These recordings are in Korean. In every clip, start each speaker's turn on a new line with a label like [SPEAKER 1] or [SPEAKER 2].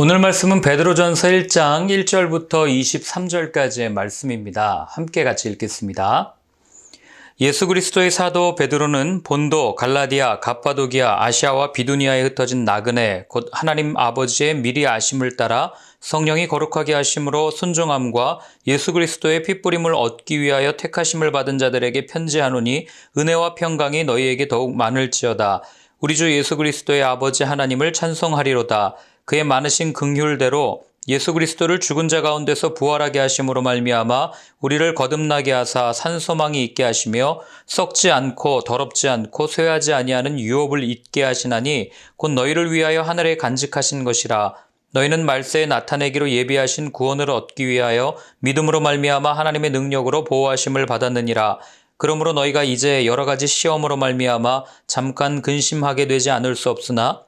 [SPEAKER 1] 오늘 말씀은 베드로전서 1장 1절부터 23절까지의 말씀입니다. 함께 같이 읽겠습니다. 예수 그리스도의 사도 베드로는 본도, 갈라디아, 갑바도기아, 아시아와 비두니아에 흩어진 나그네 곧 하나님 아버지의 미리 아심을 따라 성령이 거룩하게 하심으로 순종함과 예수 그리스도의 핏부림을 얻기 위하여 택하심을 받은 자들에게 편지하노니 은혜와 평강이 너희에게 더욱 많을지어다. 우리 주 예수 그리스도의 아버지 하나님을 찬송하리로다. 그의 많으신 긍휼대로 예수 그리스도를 죽은 자 가운데서 부활하게 하심으로 말미암아 우리를 거듭나게 하사 산 소망이 있게 하시며 썩지 않고 더럽지 않고 쇠하지 아니하는 유업을 잊게 하시나니 곧 너희를 위하여 하늘에 간직하신 것이라. 너희는 말세에 나타내기로 예비하신 구원을 얻기 위하여 믿음으로 말미암아 하나님의 능력으로 보호하심을 받았느니라. 그러므로 너희가 이제 여러 가지 시험으로 말미암아 잠깐 근심하게 되지 않을 수 없으나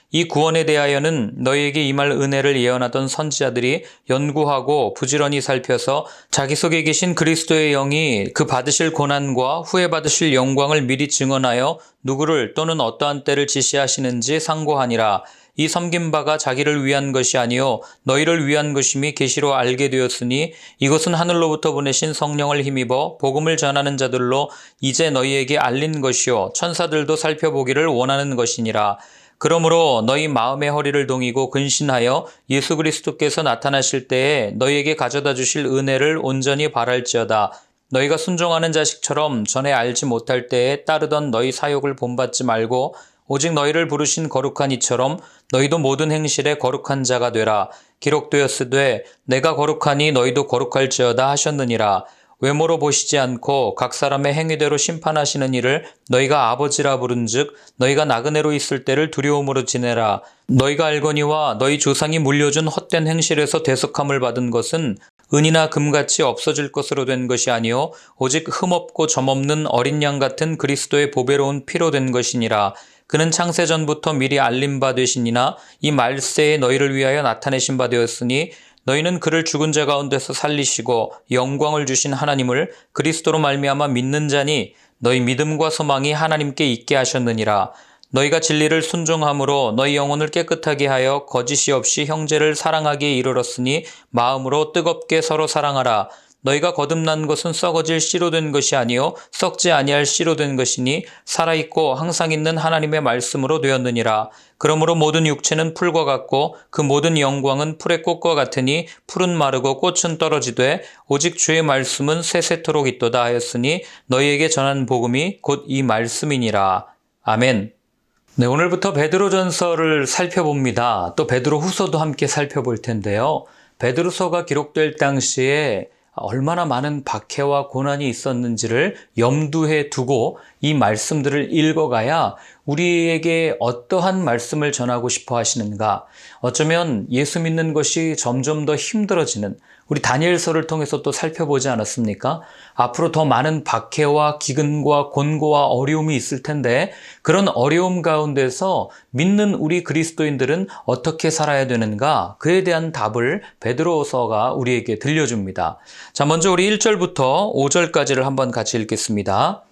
[SPEAKER 1] 이 구원에 대하여는 너희에게 임할 은혜를 예언하던 선지자들이 연구하고 부지런히 살펴서 자기 속에 계신 그리스도의 영이 그 받으실 고난과 후에 받으실 영광을 미리 증언하여 누구를 또는 어떠한 때를 지시하시는지 상고하니라. 이 섬긴 바가 자기를 위한 것이 아니요 너희를 위한 것임이 계시로 알게 되었으니 이것은 하늘로부터 보내신 성령을 힘입어 복음을 전하는 자들로 이제 너희에게 알린 것이요 천사들도 살펴보기를 원하는 것이니라. 그러므로 너희 마음의 허리를 동이고 근신하여 예수 그리스도께서 나타나실 때에 너희에게 가져다 주실 은혜를 온전히 바랄지어다. 너희가 순종하는 자식처럼 전에 알지 못할 때에 따르던 너희 사욕을 본받지 말고 오직 너희를 부르신 거룩한 이처럼 너희도 모든 행실에 거룩한 자가 되라. 기록되었으되 내가 거룩하니 너희도 거룩할지어다 하셨느니라. 외모로 보시지 않고 각 사람의 행위대로 심판하시는 이를 너희가 아버지라 부른즉 너희가 나그네로 있을 때를 두려움으로 지내라. 너희가 알거니와 너희 조상이 물려준 헛된 행실에서 대속함을 받은 것은 은이나 금같이 없어질 것으로 된 것이 아니요 오직 흠없고 점없는 어린 양 같은 그리스도의 보배로운 피로 된 것이니라. 그는 창세전부터 미리 알림 바 되시니나 이 말세에 너희를 위하여 나타내신 바 되었으니 너희는 그를 죽은 자 가운데서 살리시고 영광을 주신 하나님을 그리스도로 말미암아 믿는 자니 너희 믿음과 소망이 하나님께 있게 하셨느니라. 너희가 진리를 순종함으로 너희 영혼을 깨끗하게 하여 거짓이 없이 형제를 사랑하기에 이르렀으니 마음으로 뜨겁게 서로 사랑하라. 너희가 거듭난 것은 썩어질 씨로 된 것이 아니요 썩지 아니할 씨로 된 것이니 살아 있고 항상 있는 하나님의 말씀으로 되었느니라. 그러므로 모든 육체는 풀과 같고 그 모든 영광은 풀의 꽃과 같으니 풀은 마르고 꽃은 떨어지되 오직 주의 말씀은 세세토록 있도다 하였으니 너희에게 전한 복음이 곧 이 말씀이니라. 아멘. 네, 오늘부터 베드로전서를 살펴봅니다. 또 베드로 후서도 함께 살펴볼 텐데요. 베드로서가 기록될 당시에 얼마나 많은 박해와 고난이 있었는지를 염두에 두고 이 말씀들을 읽어가야 우리에게 어떠한 말씀을 전하고 싶어 하시는가. 어쩌면 예수 믿는 것이 점점 더 힘들어지는 우리 다니엘서를 통해서 또 살펴보지 않았습니까? 앞으로 더 많은 박해와 기근과 곤고와 어려움이 있을 텐데 그런 어려움 가운데서 믿는 우리 그리스도인들은 어떻게 살아야 되는가? 그에 대한 답을 베드로서가 우리에게 들려줍니다. 자, 먼저 우리 1절부터 5절까지를 한번 같이 읽겠습니다.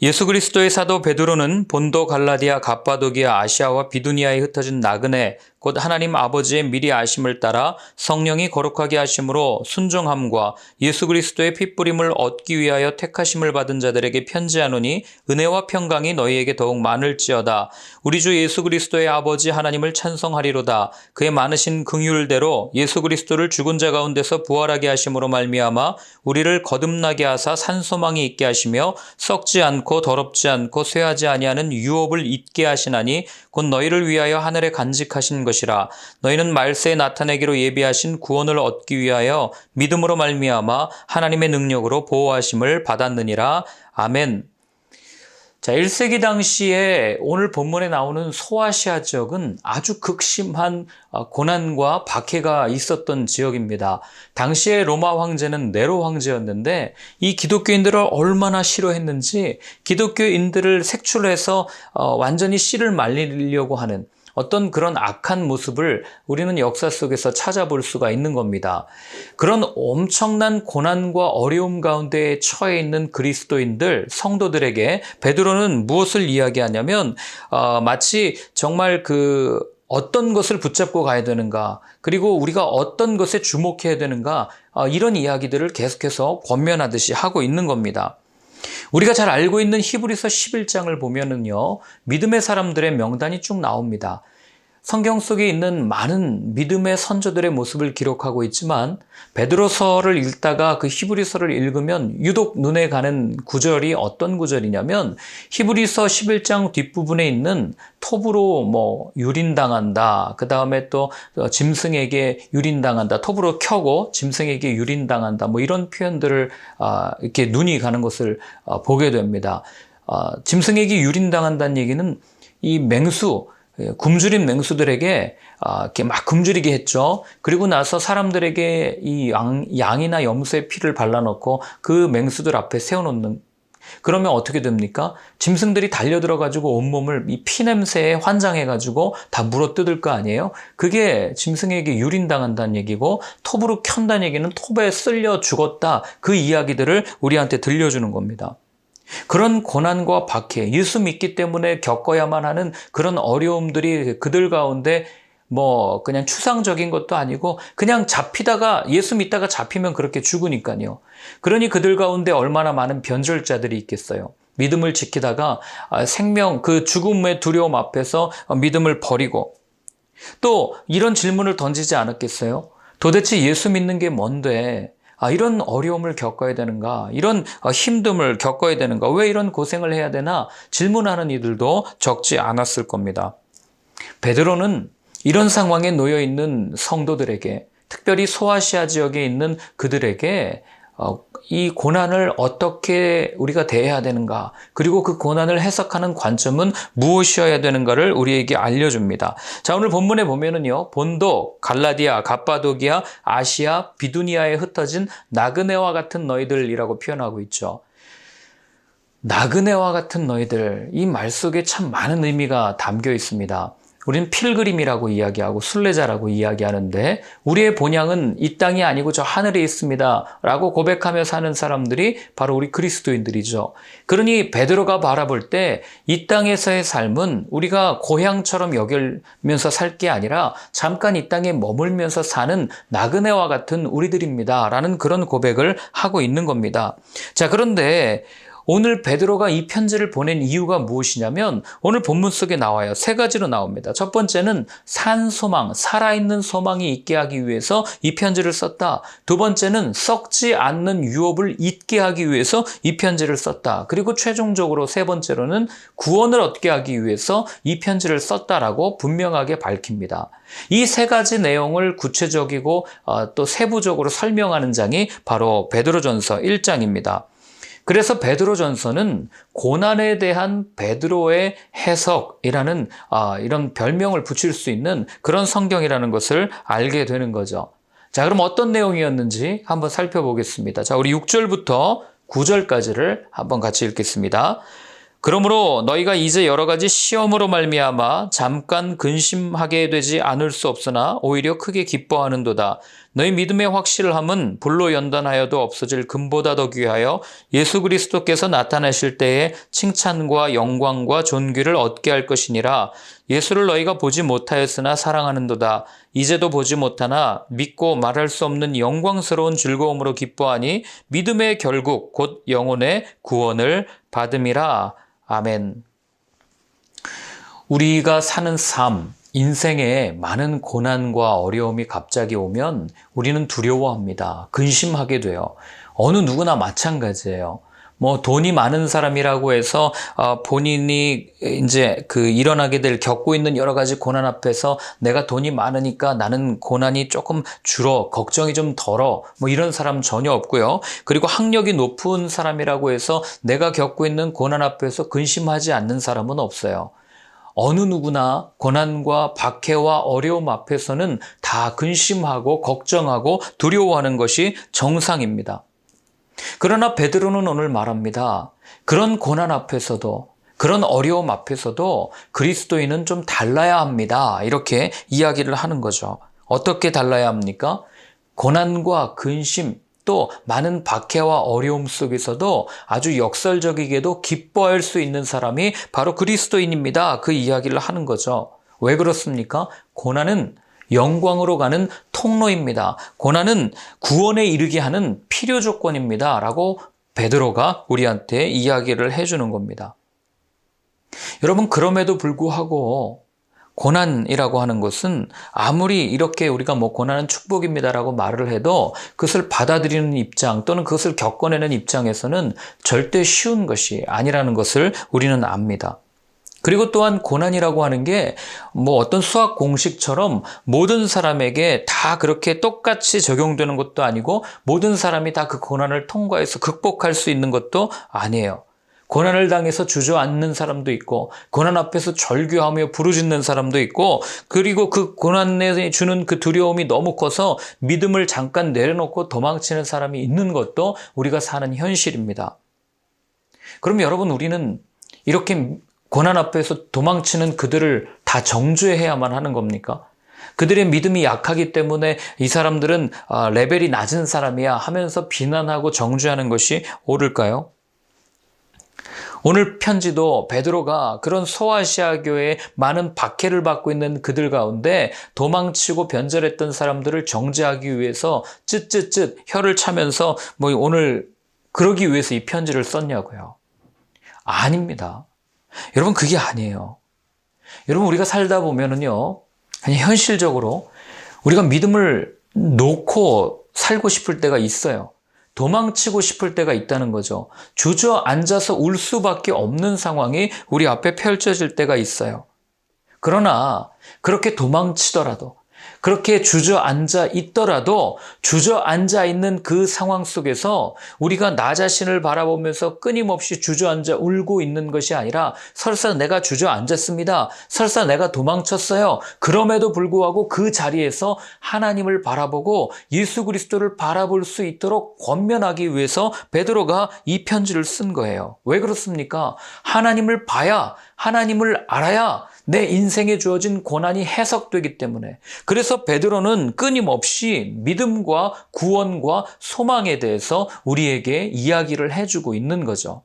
[SPEAKER 1] 예수 그리스도의 사도 베드로는 본도 갈라디아 갑바도기아 아시아와 비두니아에 흩어진 나그네 곧 하나님 아버지의 미리 아심을 따라 성령이 거룩하게 하심으로 순종함과 예수 그리스도의 핏부림을 얻기 위하여 택하심을 받은 자들에게 편지하노니 은혜와 평강이 너희에게 더욱 많을지어다. 우리 주 예수 그리스도의 아버지 하나님을 찬송하리로다. 그의 많으신 긍휼대로 예수 그리스도를 죽은 자 가운데서 부활하게 하심으로 말미암아 우리를 거듭나게 하사 산소망이 있게 하시며 썩지 않고 더럽지 않고 쇠하지 아니하는 유업을 잊게 하시나니 곧 너희를 위하여 하늘에 간직하신 것 것이라 너희는 말세에 나타내기로 예비하신 구원을 얻기 위하여 믿음으로 말미암아 하나님의 능력으로 보호하심을 받았느니라 아멘. 자, 1세기 당시에 오늘 본문에 나오는 소아시아 지역은 아주 극심한 어, 고난과 박해가 있었던 지역입니다. 당시에 로마 황제는 네로 황제였는데 이 기독교인들을 얼마나 싫어했는지 기독교인들을 색출해서 어, 완전히 씨를 말리려고 하는 어떤 그런 악한 모습을 우리는 역사 속에서 찾아볼 수가 있는 겁니다. 그런 엄청난 고난과 어려움 가운데 처해 있는 그리스도인들, 성도들에게 베드로는 무엇을 이야기하냐면 어, 마치 정말 그 어떤 것을 붙잡고 가야 되는가, 그리고 우리가 어떤 것에 주목해야 되는가, 어, 이런 이야기들을 계속해서 권면하듯이 하고 있는 겁니다. 우리가 잘 알고 있는 히브리서 11장을 보면은요, 믿음의 사람들의 명단이 쭉 나옵니다. 성경 속에 있는 많은 믿음의 선조들의 모습을 기록하고 있지만 베드로서를 읽다가 그 히브리서를 읽으면 유독 눈에 가는 구절이 어떤 구절이냐면 히브리서 11장 뒷부분에 있는 톱으로 뭐 유린당한다. 그 다음에 또 짐승에게 유린당한다. 톱으로 켜고 짐승에게 유린당한다. 뭐 이런 표현들을 아, 이렇게 눈이 가는 것을 아, 보게 됩니다. 아, 짐승에게 유린당한다는 얘기는 이 맹수 예, 굶주린 맹수들에게 아, 이렇게 막 굶주리게 했죠. 그리고 나서 사람들에게 이 양, 양이나 염소의 피를 발라놓고 그 맹수들 앞에 세워놓는 그러면 어떻게 됩니까? 짐승들이 달려들어 가지고 온몸을 이 피냄새에 환장해 가지고 다 물어뜯을 거 아니에요? 그게 짐승에게 유린당한다는 얘기고 톱으로 켠다는 얘기는 톱에 쓸려 죽었다. 그 이야기들을 우리한테 들려주는 겁니다. 그런 고난과 박해, 예수 믿기 때문에 겪어야만 하는 그런 어려움들이 그들 가운데 뭐 그냥 추상적인 것도 아니고 그냥 잡히다가 예수 믿다가 잡히면 그렇게 죽으니까요. 그러니 그들 가운데 얼마나 많은 변절자들이 있겠어요. 믿음을 지키다가 아, 생명 그 죽음의 두려움 앞에서 믿음을 버리고 또 이런 질문을 던지지 않았겠어요? 도대체 예수 믿는 게 뭔데 아, 이런 어려움을 겪어야 되는가? 이런 어, 힘듦을 겪어야 되는가? 왜 이런 고생을 해야 되나? 질문하는 이들도 적지 않았을 겁니다. 베드로는 이런 상황에 놓여 있는 성도들에게 특별히 소아시아 지역에 있는 그들에게 어, 이 고난을 어떻게 우리가 대해야 되는가, 그리고 그 고난을 해석하는 관점은 무엇이어야 되는가를 우리에게 알려줍니다. 자, 오늘 본문에 보면은요, 본도, 갈라디아, 갑바도기아, 아시아, 비두니아에 흩어진 나그네와 같은 너희들이라고 표현하고 있죠. 나그네와 같은 너희들, 이 말 속에 참 많은 의미가 담겨 있습니다. 우리는 필그림이라고 이야기하고 순례자라고 이야기하는데 우리의 본향은 이 땅이 아니고 저 하늘에 있습니다. 라고 고백하며 사는 사람들이 바로 우리 그리스도인들이죠. 그러니 베드로가 바라볼 때 이 땅에서의 삶은 우리가 고향처럼 여기면서 살 게 아니라 잠깐 이 땅에 머물면서 사는 나그네와 같은 우리들입니다. 라는 그런 고백을 하고 있는 겁니다. 자, 그런데 오늘 베드로가 이 편지를 보낸 이유가 무엇이냐면 오늘 본문 속에 나와요. 세 가지로 나옵니다. 첫 번째는 산 소망, 살아있는 소망이 있게 하기 위해서 이 편지를 썼다. 두 번째는 썩지 않는 유업을 잊게 하기 위해서 이 편지를 썼다. 그리고 최종적으로 세 번째로는 구원을 얻게 하기 위해서 이 편지를 썼다라고 분명하게 밝힙니다. 이 세 가지 내용을 구체적이고 어, 또 세부적으로 설명하는 장이 바로 베드로전서 1장입니다. 그래서 베드로전서는 고난에 대한 베드로의 해석이라는 아, 이런 별명을 붙일 수 있는 그런 성경이라는 것을 알게 되는 거죠. 자, 그럼 어떤 내용이었는지 한번 살펴보겠습니다. 자, 우리 6절부터 9절까지를 한번 같이 읽겠습니다. 그러므로 너희가 이제 여러 가지 시험으로 말미암아 잠깐 근심하게 되지 않을 수 없으나 오히려 크게 기뻐하는도다. 너희 믿음의 확실함은 불로 연단하여도 없어질 금보다 더 귀하여 예수 그리스도께서 나타나실 때에 칭찬과 영광과 존귀를 얻게 할 것이니라. 예수를 너희가 보지 못하였으나 사랑하는도다. 이제도 보지 못하나 믿고 말할 수 없는 영광스러운 즐거움으로 기뻐하니 믿음의 결국 곧 영혼의 구원을 받음이라. 아멘. 우리가 사는 삶, 인생에 많은 고난과 어려움이 갑자기 오면 우리는 두려워합니다. 근심하게 돼요. 어느 누구나 마찬가지예요. 뭐 돈이 많은 사람이라고 해서 어, 본인이 이제 그 일어나게 될 겪고 있는 여러 가지 고난 앞에서 내가 돈이 많으니까 나는 고난이 조금 줄어 걱정이 좀 덜어 뭐 이런 사람 전혀 없고요. 그리고 학력이 높은 사람이라고 해서 내가 겪고 있는 고난 앞에서 근심하지 않는 사람은 없어요. 어느 누구나 고난과 박해와 어려움 앞에서는 다 근심하고 걱정하고 두려워하는 것이 정상입니다. 그러나 베드로는 오늘 말합니다. 그런 고난 앞에서도 그런 어려움 앞에서도 그리스도인은 좀 달라야 합니다. 이렇게 이야기를 하는 거죠. 어떻게 달라야 합니까? 고난과 근심, 또 많은 박해와 어려움 속에서도 아주 역설적이게도 기뻐할 수 있는 사람이 바로 그리스도인입니다. 그 이야기를 하는 거죠. 왜 그렇습니까? 고난은 영광으로 가는 통로입니다. 고난은 구원에 이르게 하는 필요 조건입니다. 라고 베드로가 우리한테 이야기를 해주는 겁니다. 여러분, 그럼에도 불구하고 고난이라고 하는 것은 아무리 이렇게 우리가 뭐 고난은 축복입니다라고 말을 해도 그것을 받아들이는 입장 또는 그것을 겪어내는 입장에서는 절대 쉬운 것이 아니라는 것을 우리는 압니다. 그리고 또한 고난이라고 하는 게 뭐 어떤 수학 공식처럼 모든 사람에게 다 그렇게 똑같이 적용되는 것도 아니고 모든 사람이 다 그 고난을 통과해서 극복할 수 있는 것도 아니에요. 고난을 당해서 주저앉는 사람도 있고 고난 앞에서 절규하며 부르짖는 사람도 있고 그리고 그 고난에 주는 그 두려움이 너무 커서 믿음을 잠깐 내려놓고 도망치는 사람이 있는 것도 우리가 사는 현실입니다. 그럼 여러분 우리는 이렇게 고난 앞에서 도망치는 그들을 다 정죄해야만 하는 겁니까? 그들의 믿음이 약하기 때문에 이 사람들은 아, 레벨이 낮은 사람이야 하면서 비난하고 정죄하는 것이 옳을까요? 오늘 편지도 베드로가 그런 소아시아 교회에 많은 박해를 받고 있는 그들 가운데 도망치고 변절했던 사람들을 정죄하기 위해서 쯧쯧쯧 혀를 차면서 뭐 오늘 그러기 위해서 이 편지를 썼냐고요. 아닙니다. 여러분 그게 아니에요. 여러분 우리가 살다 보면은요. 그냥 현실적으로 우리가 믿음을 놓고 살고 싶을 때가 있어요. 도망치고 싶을 때가 있다는 거죠. 주저앉아서 울 수밖에 없는 상황이 우리 앞에 펼쳐질 때가 있어요. 그러나 그렇게 도망치더라도 그렇게 주저앉아 있더라도 주저앉아 있는 그 상황 속에서 우리가 나 자신을 바라보면서 끊임없이 주저앉아 울고 있는 것이 아니라 설사 내가 주저앉았습니다. 설사 내가 도망쳤어요. 그럼에도 불구하고 그 자리에서 하나님을 바라보고 예수 그리스도를 바라볼 수 있도록 권면하기 위해서 베드로가 이 편지를 쓴 거예요. 왜 그렇습니까? 하나님을 봐야 하나님을 알아야 내 인생에 주어진 고난이 해석되기 때문에 그래서 베드로는 끊임없이 믿음과 구원과 소망에 대해서 우리에게 이야기를 해주고 있는 거죠.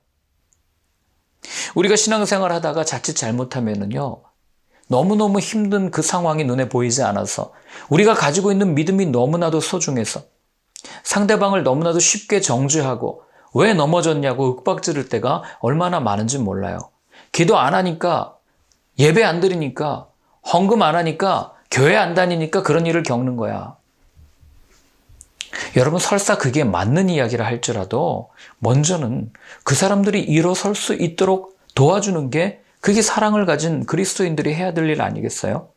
[SPEAKER 1] 우리가 신앙생활 하다가 자칫 잘못하면은요, 너무너무 힘든 그 상황이 눈에 보이지 않아서 우리가 가지고 있는 믿음이 너무나도 소중해서 상대방을 너무나도 쉽게 정죄하고 왜 넘어졌냐고 윽박지를 때가 얼마나 많은지 몰라요. 기도 안 하니까 예배 안 드리니까 헌금 안 하니까 교회 안 다니니까 그런 일을 겪는 거야. 여러분 설사 그게 맞는 이야기를 할지라도 먼저는 그 사람들이 일어설 수 있도록 도와주는 게 그게 사랑을 가진 그리스도인들이 해야 될 일 아니겠어요?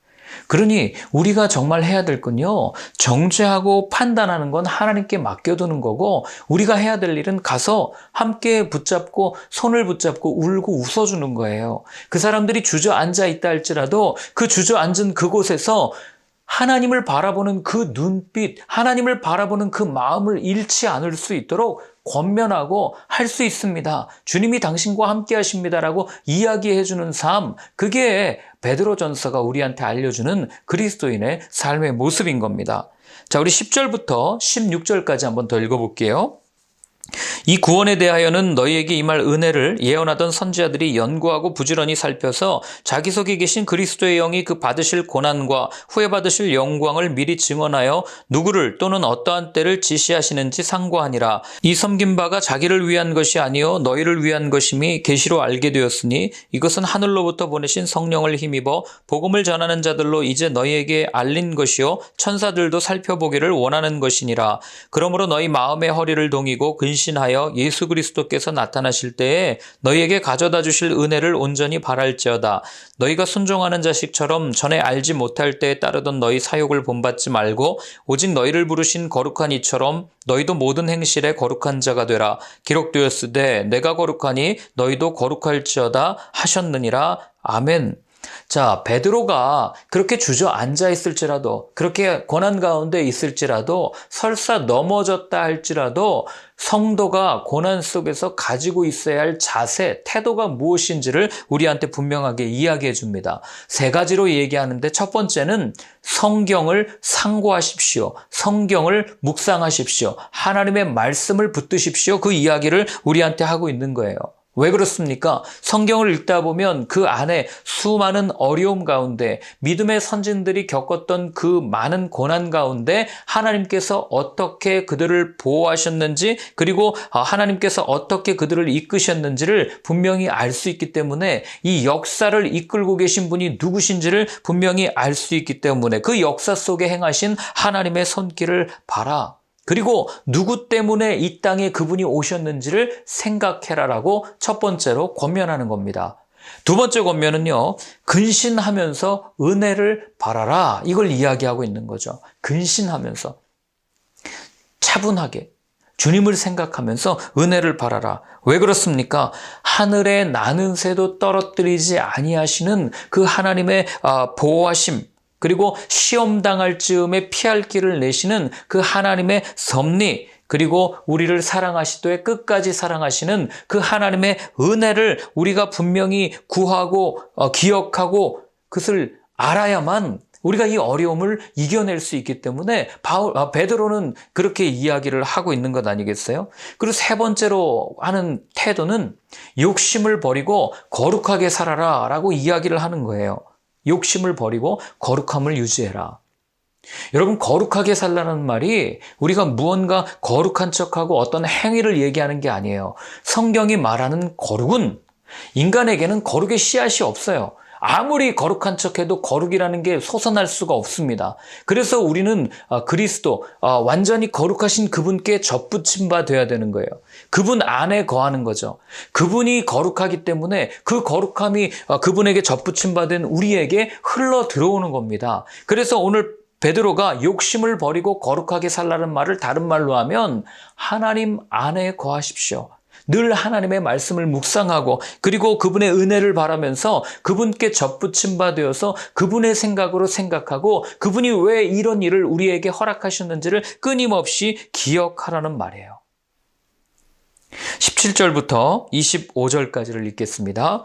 [SPEAKER 1] 그러니 우리가 정말 해야 될 건요, 정죄하고 판단하는 건 하나님께 맡겨두는 거고, 우리가 해야 될 일은 가서 함께 붙잡고, 손을 붙잡고 울고 웃어주는 거예요. 그 사람들이 주저앉아 있다 할지라도 그 주저앉은 그곳에서 하나님을 바라보는 그 눈빛, 하나님을 바라보는 그 마음을 잃지 않을 수 있도록 권면하고 할 수 있습니다. 주님이 당신과 함께 하십니다라고 이야기해 주는 삶, 그게 베드로 전서가 우리한테 알려주는 그리스도인의 삶의 모습인 겁니다. 자, 우리 10절부터 16절까지 한번 더 읽어볼게요. 이 구원에 대하여는 너희에게 임할 은혜를 예언하던 선지자들이 연구하고 부지런히 살펴서 자기 속에 계신 그리스도의 영이 그 받으실 고난과 후에 받으실 영광을 미리 증언하여 누구를 또는 어떠한 때를 지시하시는지 상고하니라. 이 섬긴 바가 자기를 위한 것이 아니요 너희를 위한 것임이 계시로 알게 되었으니 이것은 하늘로부터 보내신 성령을 힘입어 복음을 전하는 자들로 이제 너희에게 알린 것이요 천사들도 살펴보기를 원하는 것이니라. 그러므로 너희 마음의 허리를 동이고 근심 임신하여 예수 그리스도께서 나타나실 때에 너희에게 가져다 주실 은혜를 온전히 바랄지어다. 너희가 순종하는 자식처럼 전에 알지 못할 때에 따르던 너희 사욕을 본받지 말고 오직 너희를 부르신 거룩한 이처럼 너희도 모든 행실에 거룩한 자가 되라. 기록되었으되 내가 거룩하니 너희도 거룩할지어다 하셨느니라. 아멘. 자, 베드로가 그렇게 주저앉아 있을지라도, 그렇게 고난 가운데 있을지라도, 설사 넘어졌다 할지라도, 성도가 고난 속에서 가지고 있어야 할 자세, 태도가 무엇인지를 우리한테 분명하게 이야기해 줍니다. 세 가지로 얘기하는데 첫 번째는 성경을 상고하십시오. 성경을 묵상하십시오. 하나님의 말씀을 붙드십시오. 그 이야기를 우리한테 하고 있는 거예요. 왜 그렇습니까? 성경을 읽다 보면 그 안에 수많은 어려움 가운데 믿음의 선진들이 겪었던 그 많은 고난 가운데 하나님께서 어떻게 그들을 보호하셨는지 그리고 하나님께서 어떻게 그들을 이끄셨는지를 분명히 알 수 있기 때문에 이 역사를 이끌고 계신 분이 누구신지를 분명히 알 수 있기 때문에 그 역사 속에 행하신 하나님의 손길을 봐라. 그리고 누구 때문에 이 땅에 그분이 오셨는지를 생각해라라고 첫 번째로 권면하는 겁니다. 두 번째 권면은요, 근신하면서 은혜를 바라라. 이걸 이야기하고 있는 거죠. 근신하면서. 차분하게. 주님을 생각하면서 은혜를 바라라. 왜 그렇습니까? 하늘에 나는 새도 떨어뜨리지 아니하시는 그 하나님의 아, 보호하심, 그리고 시험 당할 즈음에 피할 길을 내시는 그 하나님의 섭리 그리고 우리를 사랑하시되 끝까지 사랑하시는 그 하나님의 은혜를 우리가 분명히 구하고 어, 기억하고 그것을 알아야만 우리가 이 어려움을 이겨낼 수 있기 때문에 바울, 아, 베드로는 그렇게 이야기를 하고 있는 것 아니겠어요? 그리고 세 번째로 하는 태도는 욕심을 버리고 거룩하게 살아라 라고 이야기를 하는 거예요. 욕심을 버리고 거룩함을 유지해라. 여러분, 거룩하게 살라는 말이 우리가 무언가 거룩한 척하고 어떤 행위를 얘기하는 게 아니에요. 성경이 말하는 거룩은 인간에게는 거룩의 씨앗이 없어요. 아무리 거룩한 척해도 거룩이라는 게 솟아날 수가 없습니다. 그래서 우리는 아, 그리스도 아, 완전히 거룩하신 그분께 접붙임 바 돼야 되는 거예요. 그분 안에 거하는 거죠. 그분이 거룩하기 때문에 그 거룩함이 아, 그분에게 접붙임 받은 우리에게 흘러 들어오는 겁니다. 그래서 오늘 베드로가 욕심을 버리고 거룩하게 살라는 말을 다른 말로 하면 하나님 안에 거하십시오. 늘 하나님의 말씀을 묵상하고 그리고 그분의 은혜를 바라면서 그분께 접붙임 바 되어서 그분의 생각으로 생각하고 그분이 왜 이런 일을 우리에게 허락하셨는지를 끊임없이 기억하라는 말이에요. 17절부터 25절까지를 읽겠습니다.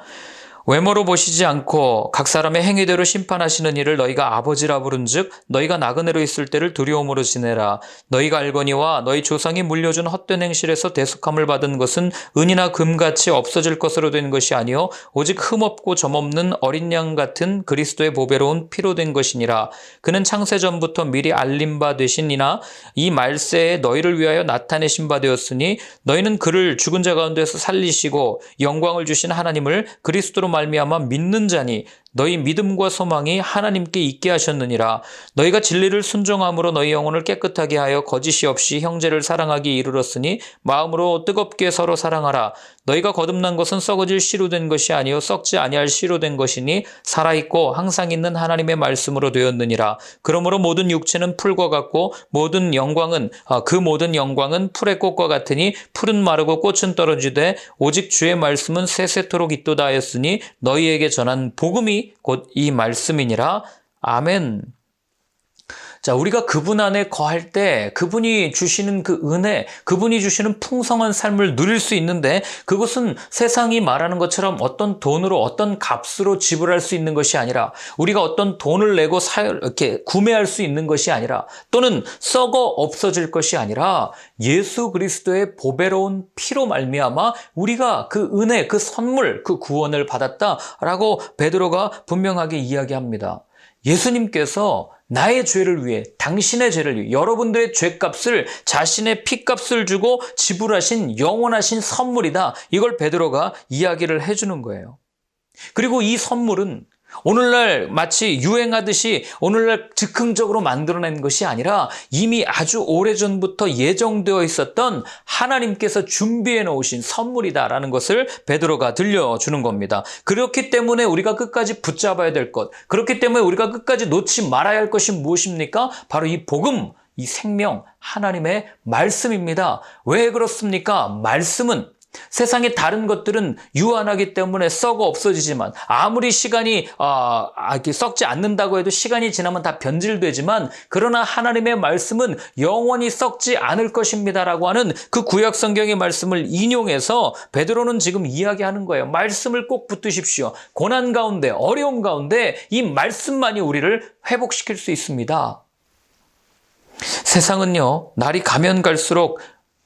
[SPEAKER 1] 외모로 보시지 않고 각 사람의 행위대로 심판하시는 이를 너희가 아버지라 부른즉 너희가 나그네로 있을 때를 두려움으로 지내라. 너희가 알거니와 너희 조상이 물려준 헛된 행실에서 대속함을 받은 것은 은이나 금같이 없어질 것으로 된 것이 아니요 오직 흠없고 점없는 어린 양 같은 그리스도의 보배로운 피로 된 것이니라. 그는 창세 전부터 미리 알림 바 되신이나 이 말세에 너희를 위하여 나타내신 바 되었으니 너희는 그를 죽은 자 가운데서 살리시고 영광을 주신 하나님을 그리스도로 말미암아 믿는 자니 너희 믿음과 소망이 하나님께 있게 하셨느니라. 너희가 진리를 순종함으로 너희 영혼을 깨끗하게 하여 거짓이 없이 형제를 사랑하기 이르렀으니 마음으로 뜨겁게 서로 사랑하라. 너희가 거듭난 것은 썩어질 씨로 된 것이 아니요 썩지 아니할 씨로 된 것이니 살아 있고 항상 있는 하나님의 말씀으로 되었느니라. 그러므로 모든 육체는 풀과 같고 모든 영광은 아, 그 모든 영광은 풀의 꽃과 같으니 풀은 마르고 꽃은 떨어지되 오직 주의 말씀은 세세토록 있도다 하였으니 너희에게 전한 복음이 곧 이 말씀이니라. 아멘. 자, 우리가 그분 안에 거할 때 그분이 주시는 그 은혜, 그분이 주시는 풍성한 삶을 누릴 수 있는데 그것은 세상이 말하는 것처럼 어떤 돈으로 어떤 값으로 지불할 수 있는 것이 아니라 우리가 어떤 돈을 내고 사, 이렇게 구매할 수 있는 것이 아니라 또는 썩어 없어질 것이 아니라 예수 그리스도의 보배로운 피로 말미암아 우리가 그 은혜, 그 선물, 그 구원을 받았다라고 베드로가 분명하게 이야기합니다. 예수님께서 나의 죄를 위해, 당신의 죄를 위해, 여러분들의 죄값을 자신의 피값을 주고 지불하신 영원하신 선물이다. 이걸 베드로가 이야기를 해주는 거예요. 그리고 이 선물은 오늘날 마치 유행하듯이 오늘날 즉흥적으로 만들어낸 것이 아니라 이미 아주 오래전부터 예정되어 있었던 하나님께서 준비해 놓으신 선물이다라는 것을 베드로가 들려주는 겁니다. 그렇기 때문에 우리가 끝까지 붙잡아야 될 것, 그렇기 때문에 우리가 끝까지 놓지 말아야 할 것이 무엇입니까? 바로 이 복음, 이 생명, 하나님의 말씀입니다. 왜 그렇습니까? 말씀은 세상의 다른 것들은 유한하기 때문에 썩어 없어지지만 아무리 시간이 어, 썩지 않는다고 해도 시간이 지나면 다 변질되지만 그러나 하나님의 말씀은 영원히 썩지 않을 것입니다라고 하는 그 구약 성경의 말씀을 인용해서 베드로는 지금 이야기하는 거예요. 말씀을 꼭 붙드십시오. 고난 가운데 어려움 가운데 이 말씀만이 우리를 회복시킬 수 있습니다. 세상은요 날이 가면 갈수록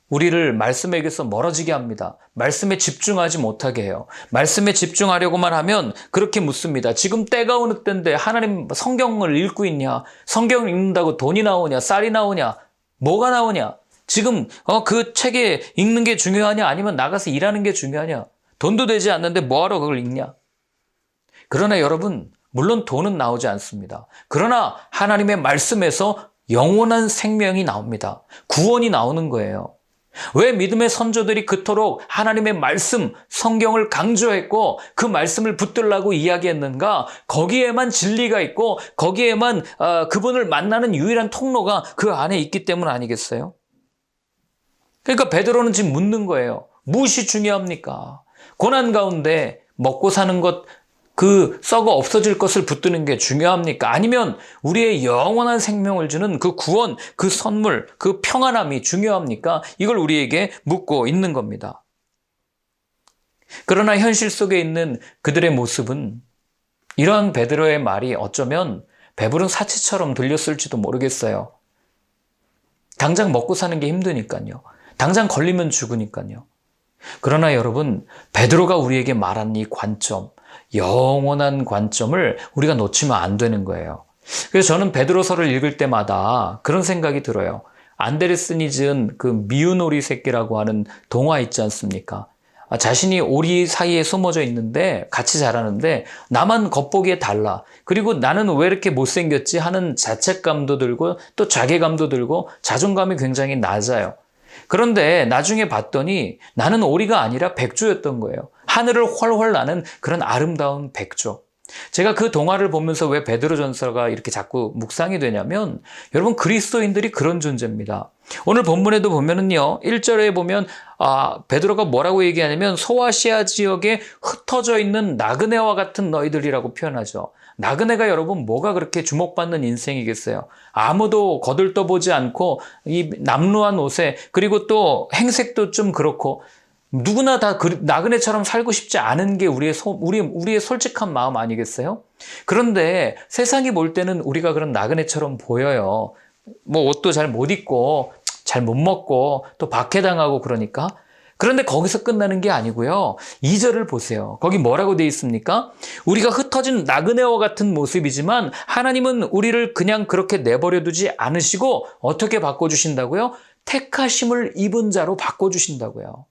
[SPEAKER 1] 우리를 말씀에게서 멀어지게 합니다. 말씀에 집중하지 못하게 해요. 말씀에 집중하려고만 하면 그렇게 묻습니다. 지금 때가 어느 때인데 하나님 성경을 읽고 있냐? 성경을 읽는다고 돈이 나오냐? 쌀이 나오냐? 뭐가 나오냐? 지금 어, 그 책에 읽는 게 중요하냐? 아니면 나가서 일하는 게 중요하냐? 돈도 되지 않는데 뭐하러 그걸 읽냐? 그러나 여러분, 물론 돈은 나오지 않습니다. 그러나 하나님의 말씀에서 영원한 생명이 나옵니다. 구원이 나오는 거예요. 왜 믿음의 선조들이 그토록 하나님의 말씀, 성경을 강조했고 그 말씀을 붙들라고 이야기했는가? 거기에만 진리가 있고 거기에만 어, 그분을 만나는 유일한 통로가 그 안에 있기 때문 아니겠어요? 그러니까 베드로는 지금 묻는 거예요. 무엇이 중요합니까? 고난 가운데 먹고 사는 것, 그 썩어 없어질 것을 붙드는 게 중요합니까? 아니면 우리의 영원한 생명을 주는 그 구원, 그 선물, 그 평안함이 중요합니까? 이걸 우리에게 묻고 있는 겁니다. 그러나 현실 속에 있는 그들의 모습은 이러한 베드로의 말이 어쩌면 배부른 사치처럼 들렸을지도 모르겠어요. 당장 먹고 사는 게 힘드니까요. 당장 걸리면 죽으니까요. 그러나 여러분, 베드로가 우리에게 말한 이 관점, 영원한 관점을 우리가 놓치면 안 되는 거예요. 그래서 저는 베드로서를 읽을 때마다 그런 생각이 들어요. 안데르슨이 지은 그 미운 오리 새끼라고 하는 동화 있지 않습니까? 아, 자신이 오리 사이에 숨어져 있는데 같이 자라는데 나만 겉보기에 달라. 그리고 나는 왜 이렇게 못생겼지 하는 자책감도 들고 또 자괴감도 들고 자존감이 굉장히 낮아요. 그런데 나중에 봤더니 나는 오리가 아니라 백조였던 거예요. 하늘을 훨훨 나는 그런 아름다운 백조. 제가 그 동화를 보면서 왜 베드로 전서가 이렇게 자꾸 묵상이 되냐면 여러분 그리스도인들이 그런 존재입니다. 오늘 본문에도 보면은요. 1절에 보면 아, 베드로가 뭐라고 얘기하냐면 소아시아 지역에 흩어져 있는 나그네와 같은 너희들이라고 표현하죠. 나그네가 여러분 뭐가 그렇게 주목받는 인생이겠어요? 아무도 거들떠보지 않고 이 남루한 옷에 그리고 또 행색도 좀 그렇고 누구나 다 그, 나그네처럼 살고 싶지 않은 게 우리의 소, 우리, 우리의 솔직한 마음 아니겠어요? 그런데 세상이 볼 때는 우리가 그런 나그네처럼 보여요. 뭐 옷도 잘 못 입고, 잘 못 먹고, 또 박해당하고 그러니까. 그런데 거기서 끝나는 게 아니고요. 2절을 보세요. 거기 뭐라고 되어 있습니까? 우리가 흩어진 나그네와 같은 모습이지만 하나님은 우리를 그냥 그렇게 내버려 두지 않으시고 어떻게 바꿔 주신다고요? 택하심을 입은 자로 바꿔 주신다고요.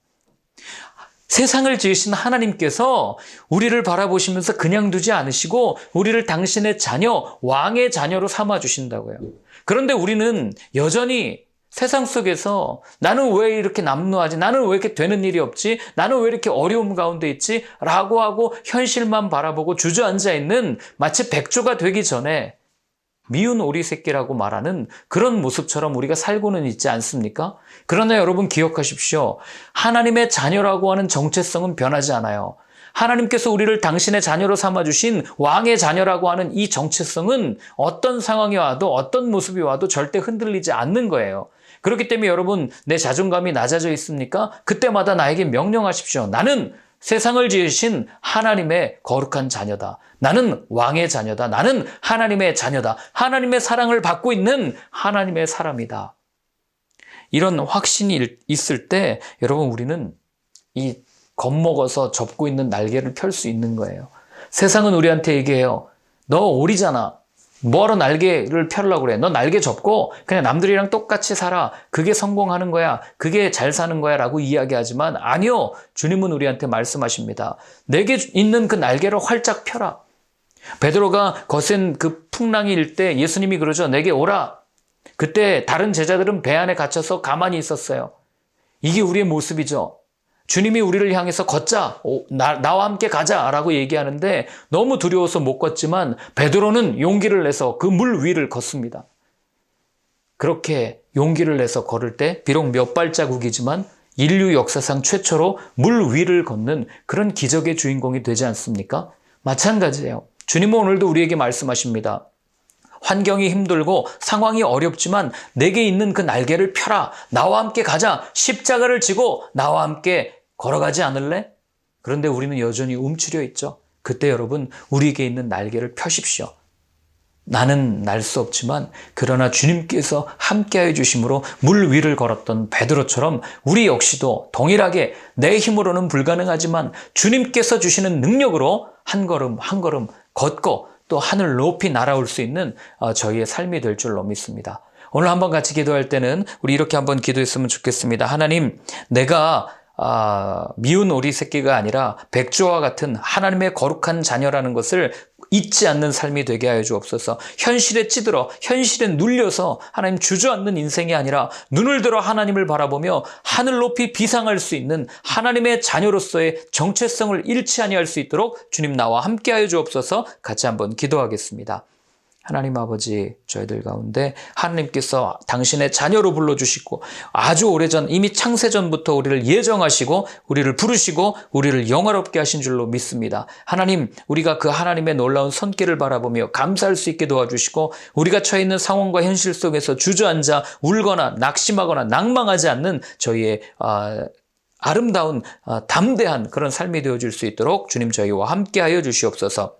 [SPEAKER 1] 세상을 지으신 하나님께서 우리를 바라보시면서 그냥 두지 않으시고 우리를 당신의 자녀, 왕의 자녀로 삼아 주신다고요. 그런데 우리는 여전히 세상 속에서 나는 왜 이렇게 남루하지? 나는 왜 이렇게 되는 일이 없지? 나는 왜 이렇게 어려움 가운데 있지? 라고 하고 현실만 바라보고 주저앉아 있는 마치 백조가 되기 전에 미운 오리 새끼라고 말하는 그런 모습처럼 우리가 살고는 있지 않습니까? 그러나 여러분 기억하십시오. 하나님의 자녀라고 하는 정체성은 변하지 않아요. 하나님께서 우리를 당신의 자녀로 삼아주신 왕의 자녀라고 하는 이 정체성은 어떤 상황이 와도 어떤 모습이 와도 절대 흔들리지 않는 거예요. 그렇기 때문에 여러분 내 자존감이 낮아져 있습니까? 그때마다 나에게 명령하십시오. 나는 세상을 지으신 하나님의 거룩한 자녀다. 나는 왕의 자녀다. 나는 하나님의 자녀다. 하나님의 사랑을 받고 있는 하나님의 사람이다. 이런 확신이 있을 때 여러분 우리는 이 겁먹어서 접고 있는 날개를 펼 수 있는 거예요. 세상은 우리한테 얘기해요. 너 오리잖아. 뭐하러 날개를 펴려고 그래? 너 날개 접고 그냥 남들이랑 똑같이 살아. 그게 성공하는 거야. 그게 잘 사는 거야. 라고 이야기하지만 아니요. 주님은 우리한테 말씀하십니다. 내게 있는 그 날개를 활짝 펴라. 베드로가 거센 그 풍랑이 일 때 예수님이 그러죠. 내게 오라. 그때 다른 제자들은 배 안에 갇혀서 가만히 있었어요. 이게 우리의 모습이죠. 주님이 우리를 향해서 걷자, 오, 나, 나와 함께 가자라고 얘기하는데 너무 두려워서 못 걷지만 베드로는 용기를 내서 그 물 위를 걷습니다. 그렇게 용기를 내서 걸을 때 비록 몇 발자국이지만 인류 역사상 최초로 물 위를 걷는 그런 기적의 주인공이 되지 않습니까? 마찬가지예요. 주님은 오늘도 우리에게 말씀하십니다. 환경이 힘들고 상황이 어렵지만 내게 있는 그 날개를 펴라. 나와 함께 가자. 십자가를 지고 나와 함께 걸어가지 않을래? 그런데 우리는 여전히 움츠려 있죠. 그때 여러분, 우리에게 있는 날개를 펴십시오. 나는 날 수 없지만 그러나 주님께서 함께하여 주심으로 물 위를 걸었던 베드로처럼 우리 역시도 동일하게 내 힘으로는 불가능하지만 주님께서 주시는 능력으로 한 걸음 한 걸음 걷고 또 하늘 높이 날아올 수 있는 어, 저희의 삶이 될 줄로 믿습니다. 오늘 한번 같이 기도할 때는 우리 이렇게 한번 기도했으면 좋겠습니다. 하나님, 내가 아, 미운 오리 새끼가 아니라 백조와 같은 하나님의 거룩한 자녀라는 것을 잊지 않는 삶이 되게 하여 주옵소서. 현실에 찌들어 현실에 눌려서 하나님 주저앉는 인생이 아니라 눈을 들어 하나님을 바라보며 하늘 높이 비상할 수 있는 하나님의 자녀로서의 정체성을 잃지 아니할 수 있도록 주님 나와 함께 하여 주옵소서. 같이 한번 기도하겠습니다. 하나님 아버지 저희들 가운데 하나님께서 당신의 자녀로 불러주시고 아주 오래전 이미 창세전부터 우리를 예정하시고 우리를 부르시고 우리를 영화롭게 하신 줄로 믿습니다. 하나님 우리가 그 하나님의 놀라운 손길을 바라보며 감사할 수 있게 도와주시고 우리가 처해 있는 상황과 현실 속에서 주저앉아 울거나 낙심하거나 낭망하지 않는 저희의 아, 아름다운 아, 담대한 그런 삶이 되어질 수 있도록 주님 저희와 함께하여 주시옵소서.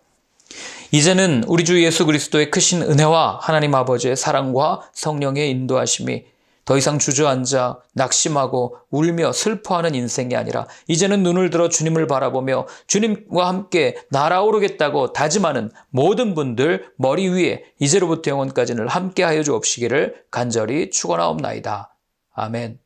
[SPEAKER 1] 이제는 우리 주 예수 그리스도의 크신 은혜와 하나님 아버지의 사랑과 성령의 인도하심이 더 이상 주저앉아 낙심하고 울며 슬퍼하는 인생이 아니라 이제는 눈을 들어 주님을 바라보며 주님과 함께 날아오르겠다고 다짐하는 모든 분들 머리 위에 이제로부터 영원까지는 함께 하여 주옵시기를 간절히 축원하옵나이다. 아멘.